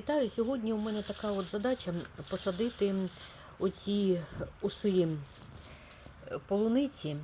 Вітаю! Сьогодні у мене така от задача посадити оці уси полуниці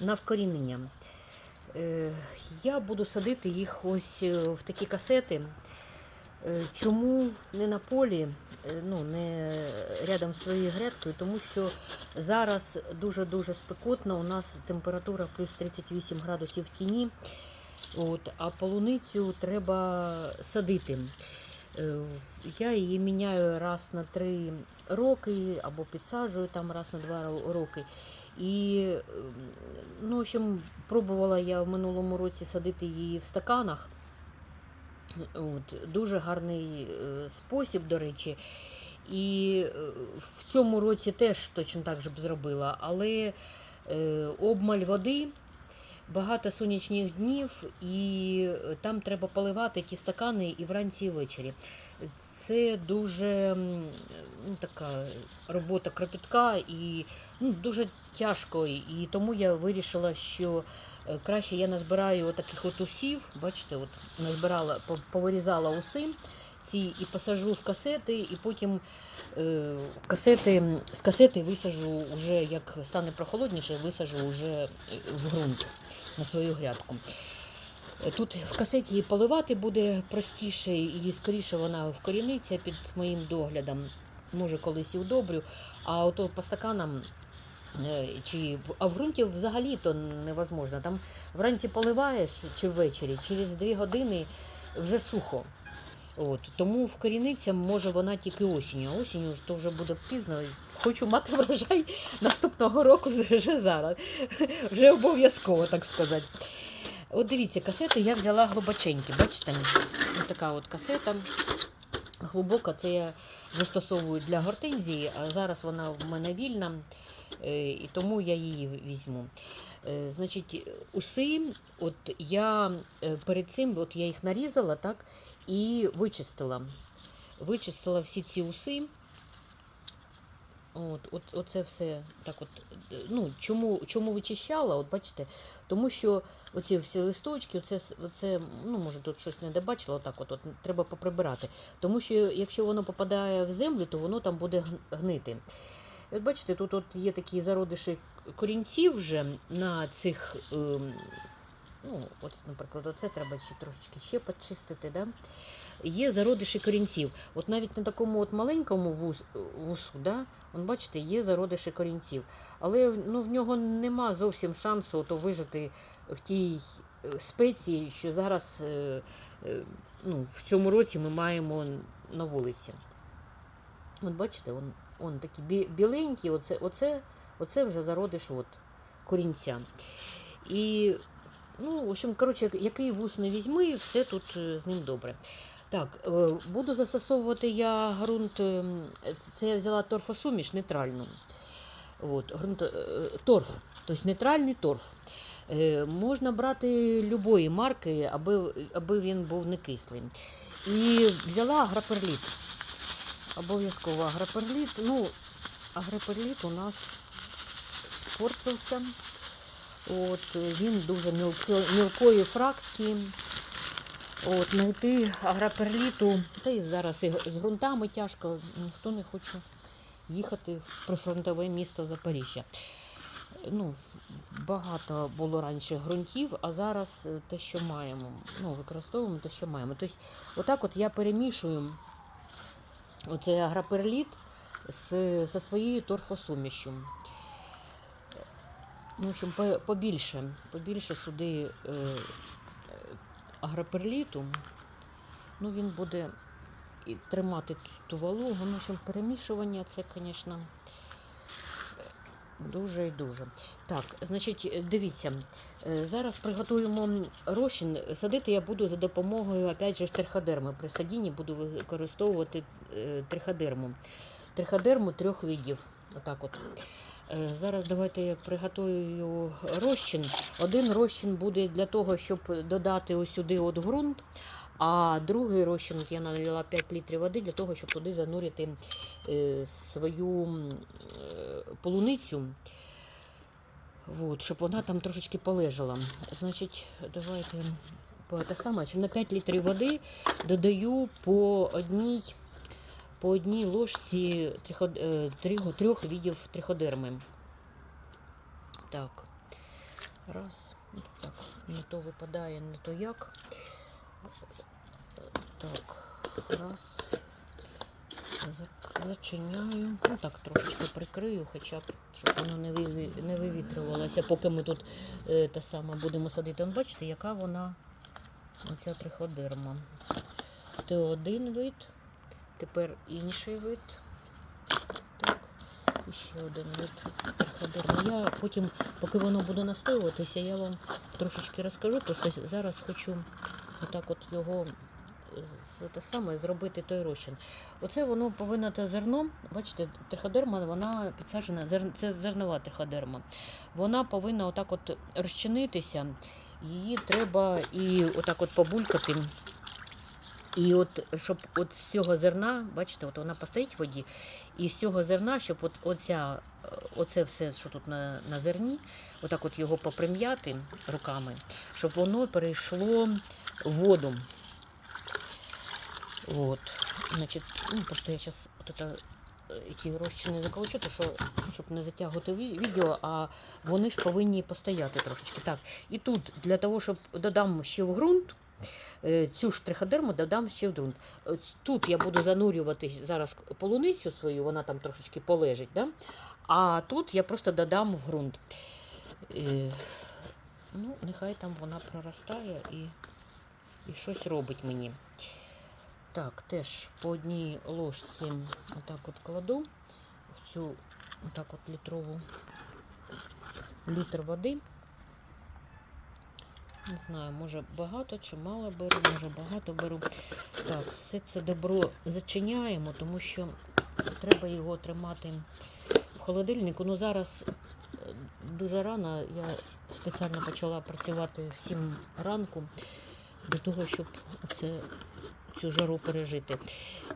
на вкорінення. Е, Я буду садити їх ось е, в такі касети. Е, Чому не на полі, е, ну не рядом з своєю грядкою, тому що зараз дуже-дуже спекотно. У нас температура плюс 38 градусів в тіні. От, а полуницю треба садити. Е, Я її міняю раз на три роки або підсаджую там раз на два роки. І ем, ну, в общем, пробувала я в минулому році садити її в стаканах. От, дуже гарний е, спосіб, до речі. І е, в цьому році теж точно так же б зробила, але обмаль води, багато сонячних днів, і е, там треба поливати ті стакани і вранці, і ввечері. Це дуже ну, така робота кропітка і ну, дуже тяжко. І тому я вирішила, що е, краще я назбираю таких от усів. Бачите, от назбирала, повирізала уси ці і посажу в касети, і потім е, касети, з касети висажу вже, як стане прохолодніше, висажу вже е, в ґрунт на свою грядку. Тут в касеті поливати буде простіше, і скоріше вона вкоріниться під моїм доглядом. Може, колись і удобрю. А ото по стаканам е, чи а в ґрунті взагалі то невозможно. Там вранці поливаєш чи ввечері, через дві години вже сухо. От, тому вкоріниться може вона тільки осінь, А осінь то вже буде пізно. Хочу мати врожай наступного року вже зараз. Вже обов'язково, так сказати. От дивіться, касети я взяла глибоченькі. Бачите? Ось така от касета. Глибока, це я застосовую для гортензії, а зараз вона в мене вільна, е, і тому я її візьму. Е, Значить, уси, от я е, перед цим от я їх нарізала так, і вичистила. Вичистила всі ці уси. От, от, оце все так от. е, Ну, чому, чому вичищала? От бачите, тому що оці всі листочки, оце, оце, ну, може, тут щось не добачила, отак от, от треба поприбирати. Тому що якщо воно попадає в землю, то воно там буде гнити. От бачите, тут от є такі зародиші корінців вже на цих. ем, ну, от, наприклад, оце треба ще трошечки ще почистити. Да? Є зародиші корінців. От навіть на такому от маленькому вус, вусу, да? Вон, бачите, є зародиші корінців. Але ну, в нього нема зовсім шансу то вижити в тій е, спеції, що зараз е, е, ну, в цьому році ми маємо на вулиці. От бачите, он, он такі бі- біленькі, оце, оце, оце вже зародиш от, корінця. І, ну, в общем, коротше, який вус не візьми, все тут з ним добре. Так, е, буду застосовувати я ґрунт, ем, це я взяла торфосуміш нейтральну. От, ґрунт, е, торф, тобто нейтральний торф. Е, Можна брати любої марки, аби, аби він був не кислий. І взяла агроперліт. Обов'язково агроперліт. Ну, агроперліт у нас спортився. От, е, він дуже мілко, мілкої фракції. От, знайти агроперліту, та й зараз і з ґрунтами тяжко, ніхто не хоче їхати в прифронтове місто Запоріжжя. Ну, багато було раніше ґрунтів, а зараз е, те, що маємо. Ну, використовуємо те, що маємо. Тобто, отак от я перемішую оцей агроперліт з, зі своєю торфосумішю. Ну, в общем, побільше, побільше сюди е, агроперліту. Ну, він буде і тримати ту- вологу. Ну, в перемішування це, звісно, дуже і дуже. Так, значить, дивіться, е, зараз приготуємо розчин. Садити я буду за допомогою, опять же, триходерми. При садінні буду використовувати е, триходерму. Триходерму трьох видів. Отак от. Е, Зараз давайте я приготую розчин. Один розчин буде для того, щоб додати сюди от ґрунт, а другий розчин я налила 5 літрів води для того, щоб туди занурити е, свою е, полуницю. От, щоб вона там трошечки полежала. Значить, давайте по те саме, на 5 літрів води додаю по одній по одній ложці триход... е, трьох, трьох видів триходерми. Так. Раз. Ну, Так, не то випадає, не то як. Так, раз. Зачиняю. Ну так, трошечки прикрию, хоча б, щоб воно не, виві- не вивітрювалося, поки ми тут е, те саме будемо садити. Он, бачите, яка вона, оця триходерма. Це один вид, тепер інший вид. Так, і ще один вид. Я потім, поки воно буде настоюватися, я вам трошечки розкажу. Просто зараз хочу отак от його те саме зробити той розчин. Оце воно повинно те зерно, бачите, триходерма, вона підсаджена, це зернова триходерма. Вона повинна отак от розчинитися, її треба і отак от побулькати. І от щоб от з цього зерна, бачите, от вона постоїть в воді, і з цього зерна, щоб от оця, е, оце все, що тут на, на зерні, отак от його поприм'яти руками, щоб воно перейшло в воду. От. Значить, ну, просто я зараз от это, е, розчини заколочу, то що, щоб не затягувати відео, а вони ж повинні постояти трошечки. Так, і тут для того, щоб додам ще в ґрунт, цю ж триходерму додам ще в ґрунт. Е, Тут я буду занурювати зараз полуницю свою, вона там трошечки полежить, да? а тут я просто додам в ґрунт. Е, Ну, нехай там вона проростає і, і щось робить мені. Так, теж по одній ложці отак от кладу в цю отак от літрову літр води. Не знаю, може багато чи мало беру, може багато беру. Так, все це добро зачиняємо, тому що треба його тримати в холодильнику. Ну зараз е, дуже рано, я спеціально почала працювати в 7 ранку для того, щоб це, цю жару пережити.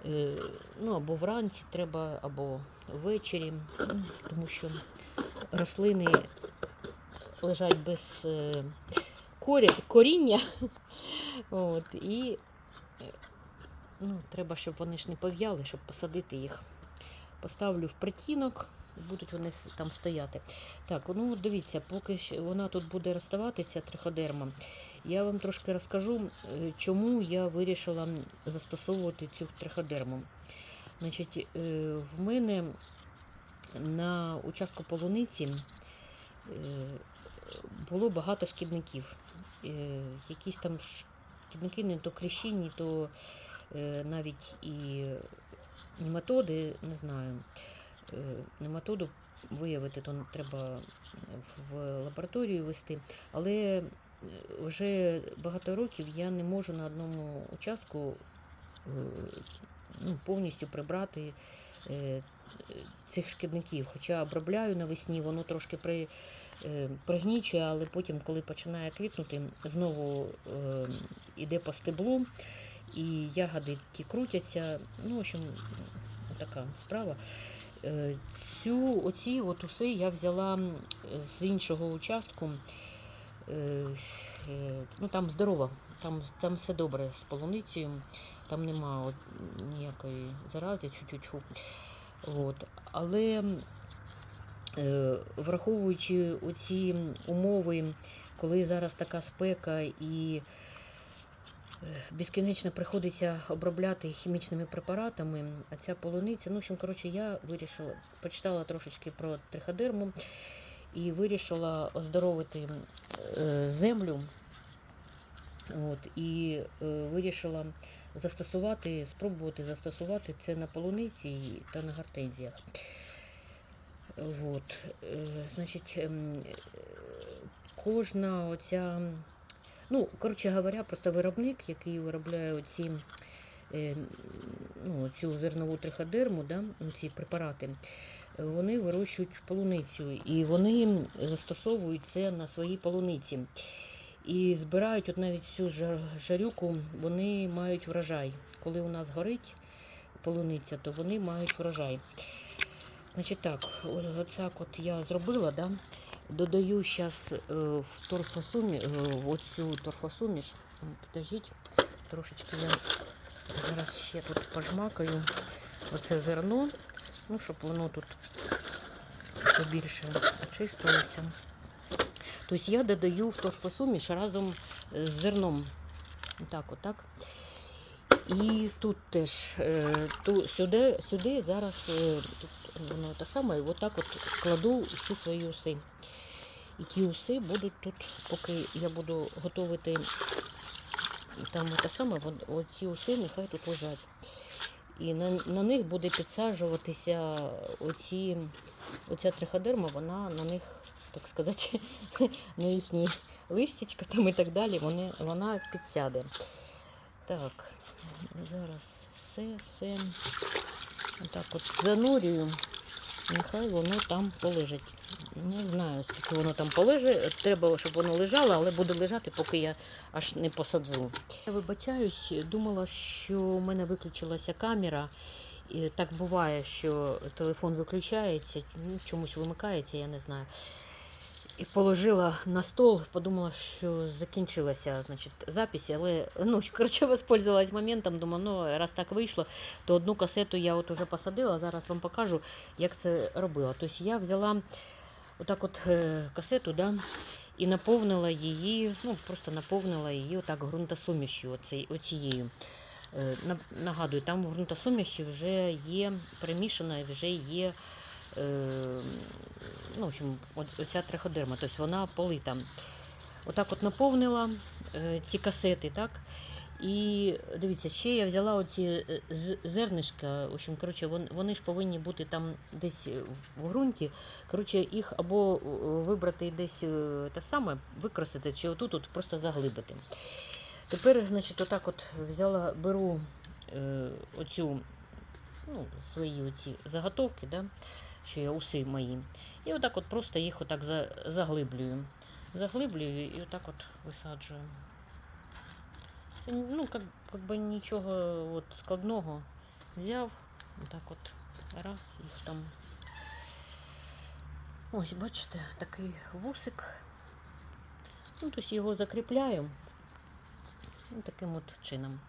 Е, Ну, або вранці треба, або ввечері, тому що рослини лежать без е, коріння. От, і ну, треба, щоб вони ж не пов'яли, щоб посадити їх. Поставлю в притінок, і будуть вони там стояти. Так, ну дивіться, поки вона тут буде розставати, ця триходерма, я вам трошки розкажу, е, чому я вирішила застосовувати цю триходерму. Значить, е, в мене на участку полуниці е, було багато шкідників. Е, Якісь там шкідники, не то кліщі, не то е, навіть і нематоди, не знаю. Е, Нематоду виявити, то треба в лабораторію вести. Але вже багато років я не можу на одному участку ну, повністю прибрати е, цих шкідників. Хоча обробляю навесні, воно трошки при, е, пригнічує, але потім, коли починає квітнути, знову е, іде по стеблу, і ягоди ті крутяться. Ну, в общем, така справа. Е, Цю, оці от уси я взяла з іншого участку. Е, е, Ну, там здорово, там, там все добре з полуницею, там нема от, ніякої зарази, чуть-чуть. От. Але е, враховуючи оці умови, коли зараз така спека і е, безкінечно приходиться обробляти хімічними препаратами, а ця полуниця, ну, общем, коротше, я вирішила, почитала трошечки про триходерму і вирішила оздоровити е, землю. От, і е, вирішила застосувати, спробувати застосувати це на полуниці та на гортензіях. От, е, значить, е, кожна оця, ну, коротше говоря, просто виробник, який виробляє оці, е, ну, цю зернову триходерму, да, ну, ці препарати, вони вирощують полуницю і вони застосовують це на своїй полуниці. І збирають от навіть цю жарюку, вони мають врожай. Коли у нас горить полуниця, то вони мають врожай. Значить так, оцяк от я зробила, да? додаю зараз в торфосумі, е, в оцю торфосуміш. Подождіть, трошечки я зараз ще тут пожмакаю, оце зерно, ну, щоб воно тут побільше очистилося. Тобто я додаю в торфосуміш разом з зерном. Так, отак. І тут теж е, ту, сюди, сюди зараз е, тут воно те саме, і отак от кладу всі свої уси. І ті уси будуть тут, поки я буду готувати там те саме, оці уси нехай тут лежать. І на, на них буде підсаджуватися оці, оця триходерма, вона на них, так сказати, на їхні листячка там і так далі, вони, вона підсяде. Так, зараз все, все. Отак от занурюю. Нехай воно там полежить. Не знаю, скільки воно там полежить. Треба, щоб воно лежало, але буде лежати, поки я аж не посаджу. Я вибачаюсь, думала, що у мене виключилася камера. І так буває, що телефон виключається, чомусь вимикається, я не знаю. І положила на стол, подумала, що закінчилася значить, запись, але ну, коротше, воспользовалась моментом, думаю, ну, раз так вийшло, то одну касету я от уже посадила, зараз вам покажу, як це робила. Тобто я взяла отак от е, касету, да, і наповнила її, ну, просто наповнила її отак ґрунтосумішю оцією. Е, Нагадую, там в ґрунтосуміші вже є перемішана, вже є ну, в общем, оця триходерма, тобто вона полита. Отак от наповнила е, ці касети, так? І дивіться, ще я взяла оці е, зернишка. В общем, коротше, вони ж повинні бути там десь в ґрунті. Коротше, їх або е, вибрати десь е, те саме, використати, чи отут от просто заглибити. Тепер, значить, отак от взяла, беру е, оцю, ну, свої оці заготовки, да, що я уси мої. І отак от просто їх отак заглиблюю. Заглиблюю і отак от висаджую. Це ну, как, как би нічого от складного. Взяв, отак от раз, їх там. Ось, бачите, такий вусик. Ну, тобто його закріпляю. Ну, таким от чином.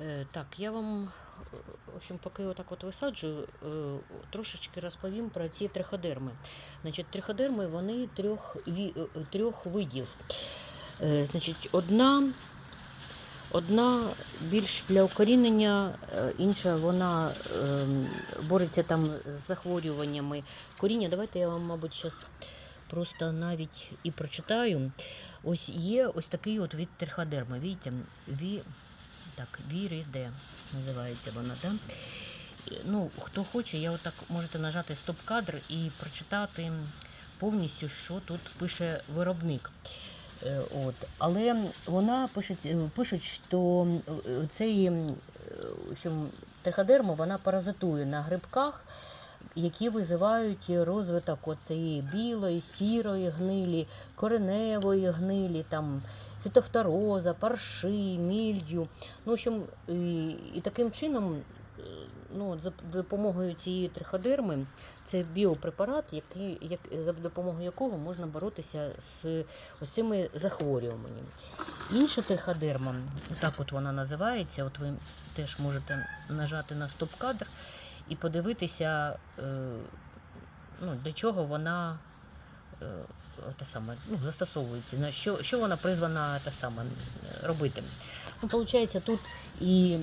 Е, так, я вам, в общем, поки отак от висаджую, е, трошечки розповім про ці триходерми. Значить, триходерми вони трьох, е, трьох видів. Е, значить, одна, одна більш для укорінення, інша вона е, бореться там з захворюваннями коріння. Давайте я вам, мабуть, зараз просто навіть і прочитаю. Ось є ось такий от від триходерми. Ві, так, віріде називається вона, да? Ну, хто хоче, я отак можете нажати стоп-кадр і прочитати повністю, що тут пише виробник. Е, От. Але вона пише, пишуть, що е, цей е, що вона паразитує на грибках, які визивають розвиток оцеї білої, сірої гнилі, кореневої гнилі, там, фітофтороза, парши, мільдю. Ну, в общем, і, і таким чином, е, ну, за допомогою цієї триходерми, це біопрепарат, який, як, за допомогою якого можна боротися з оцими захворюваннями. Інша триходерма, так от вона називається, от ви теж можете нажати на стоп-кадр і подивитися, е, ну, до чого вона те саме, ну, застосовується, на що, що вона призвана те саме, е, робити. Ну, Получається, тут і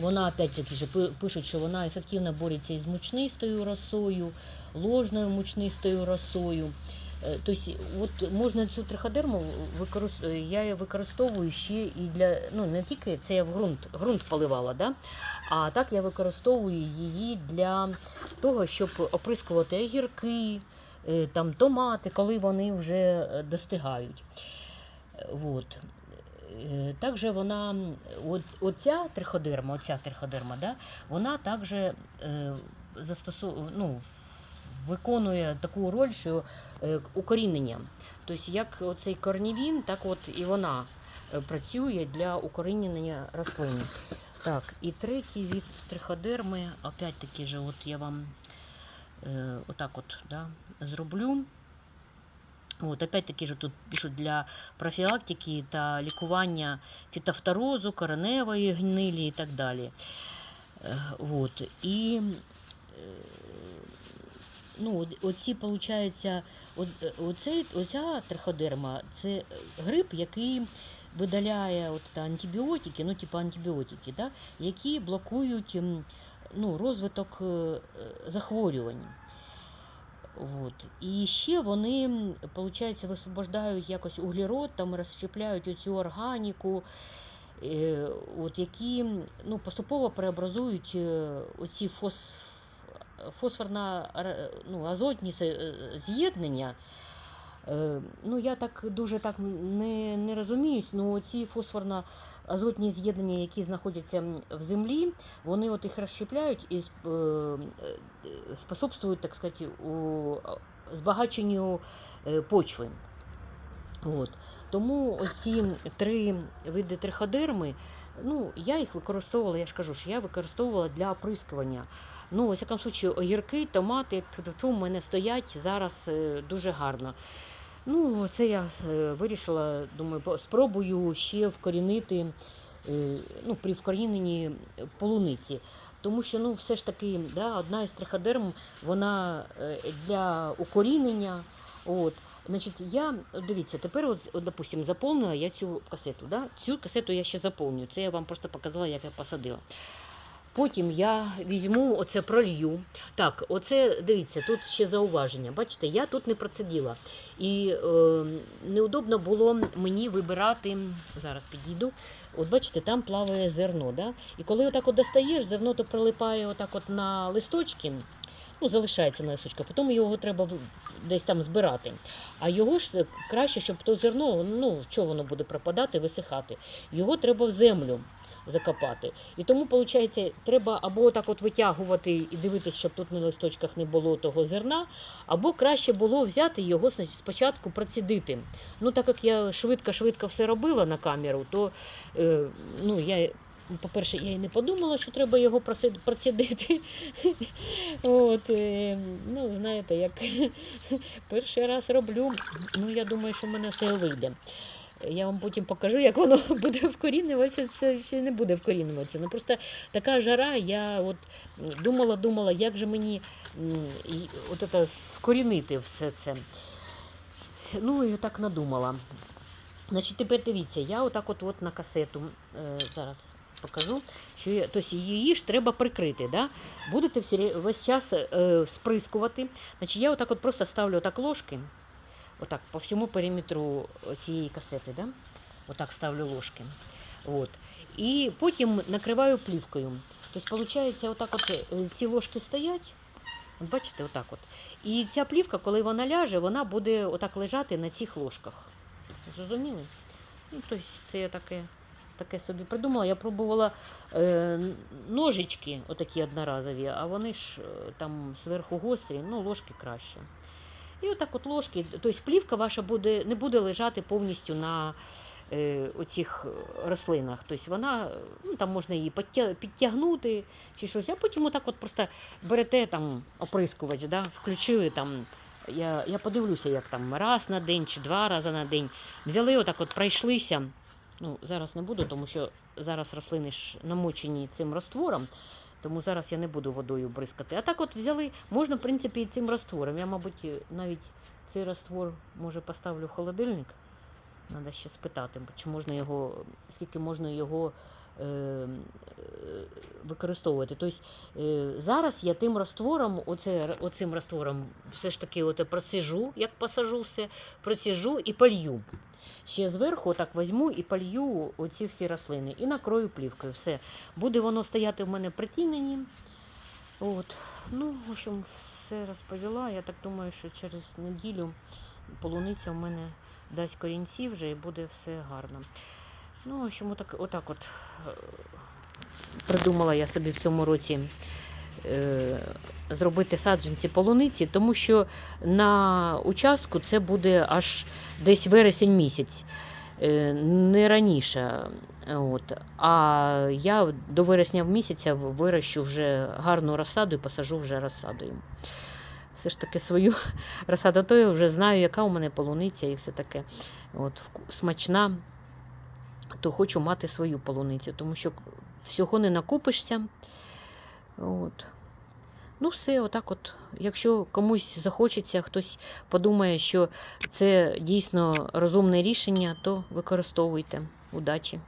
вона опять-таки же пишуть, що вона ефективно бореться із мучнистою росою, ложною мучнистою росою. Тобто, от можна цю триходерму використовувати, я її використовую ще і для ну не тільки це я в ґрунт, ґрунт поливала, да? а так я використовую її для того, щоб оприскувати огірки, там томати, коли вони вже е, достигають. Е, Вот. Е, Також вона, от, оця триходерма, оця триходерма, да, вона також е, застосу, ну, виконує таку роль, що е, укорінення. Тобто, як оцей корнівін, так от і вона е, працює для укорінення рослин. Так, і третій від триходерми, опять-таки же, от я вам е, отак от, да, зроблю. От, опять-таки же тут пишуть для профілактики та лікування фітофторозу, кореневої гнилі і так далі. Е, Вот. І е, ну, оці, виходить, от, е, оцей, оця триходерма це гриб, який видаляє от, антибіотики, ну, типу антибіотики, да, які блокують ну, розвиток е, захворювань. Вот. І ще вони, виходить, висвобождають якось углерод, там розщепляють оцю органіку, е, от, які ну, поступово преобразують е, оці фос, фосфорно ну, азотні з'єднання. Е, Ну, я так дуже так не, не розуміюсь, ну ці фосфорно-азотні з'єднання, які знаходяться в землі, вони от їх розщепляють і е, е, способствують, так сказати, у збагаченню почви. От. Тому ці три види триходерми, ну, я їх використовувала, я ж кажу, що я використовувала для оприскування. Ну, у всякому случаю, огірки, томати, в мене стоять зараз дуже гарно. Ну, це я е, вирішила, думаю, спробую ще вкорінити е, ну, при вкоріненні полуниці. Тому що ну, все ж таки да, одна із триходерм, вона е, для укорінення. От. Значить, я, дивіться, тепер, от, от, допустим, заповнила я цю касету. Да? Цю касету я ще заповню. Це я вам просто показала, як я посадила. Потім я візьму оце пролью. Так, оце дивіться, тут ще зауваження. Бачите, я тут не процедила. І е, неудобно було мені вибирати. Зараз підійду. От бачите, там плаває зерно. Да? І коли отак от достаєш, зерно то прилипає отак от на листочки. Ну, залишається на листочках, потім його треба десь там збирати. А його ж краще, щоб то зерно, ну, що воно буде пропадати, висихати. Його треба в землю закопати. І тому, виходить, треба або так от витягувати і дивитися, щоб тут на листочках не було того зерна, або краще було взяти його спочатку процідити. Ну, так як я швидко-швидко все робила на камеру, то е, ну, я. По-перше, я і не подумала, що треба його процідити. От, е, ну, знаєте, як перший раз роблю, ну я думаю, що в мене все вийде. Я вам потім покажу, як воно буде вкорінюватися. Це ще не буде вкорінюватися. Ну просто така жара, я от думала, думала, як же мені от це вкорінити все це. Ну і так надумала. Значить, тепер дивіться, я отак от, от на касету е, зараз покажу, що я, тобто її ж треба прикрити. Да? Будете ре- весь час е, сприскувати. Значить, я отак от просто ставлю отак ложки, отак по всьому периметру цієї касети. Да? Отак ставлю ложки. От. І потім накриваю плівкою. Тобто, виходить, отак от е, ці ложки стоять. Бачите, отак от. І ця плівка, коли вона ляже, вона буде отак лежати на цих ложках. Зрозуміли? Ну, тобто це я таке, таке собі придумала. Я пробувала е, ножички, отакі одноразові, а вони ж е, там зверху гострі, ну, ложки краще. І отак от ложки, тобто плівка ваша буде, не буде лежати повністю на е, оцих рослинах. Тобто вона, е, ну, там можна її підтягнути чи щось, а потім отак от просто берете там оприскувач, да, включили там. Я, я подивлюся, як там раз на день чи два рази на день. Взяли отак, от пройшлися. Ну, зараз не буду, тому що зараз рослини ж намочені цим раствором, тому зараз я не буду водою бризкати. А так от взяли, можна, в принципі, і цим раствором. Я, мабуть, навіть цей раствор може поставлю в холодильник. Треба ще спитати, чи можна його, скільки можна його е, використовувати. Тобто е, зараз я тим раствором, оце, оцим раствором, все ж таки от просижу, як посажу все, просижу і полью. Ще зверху так візьму і полью оці всі рослини і накрою плівкою. Все. Буде воно стояти в мене при тінені. От. Ну, в общем, все розповіла. Я так думаю, що через неділю полуниця в мене дасть корінці вже і буде все гарно. Ну, в общем, отак, отак от е, придумала я собі в цьому році е, зробити саджанці полуниці, тому що на участку це буде аж десь вересень місяць, е, не раніше. От. А я до вересня місяця вирощу вже гарну розсаду і посажу вже розсадою. Все ж таки свою розсаду, то я вже знаю, яка у мене полуниця і все таке. От, смачна, то хочу мати свою полуницю, тому що всього не накупишся. От. Ну, все, отак от. Якщо комусь захочеться, хтось подумає, що це дійсно розумне рішення, то використовуйте. Удачі!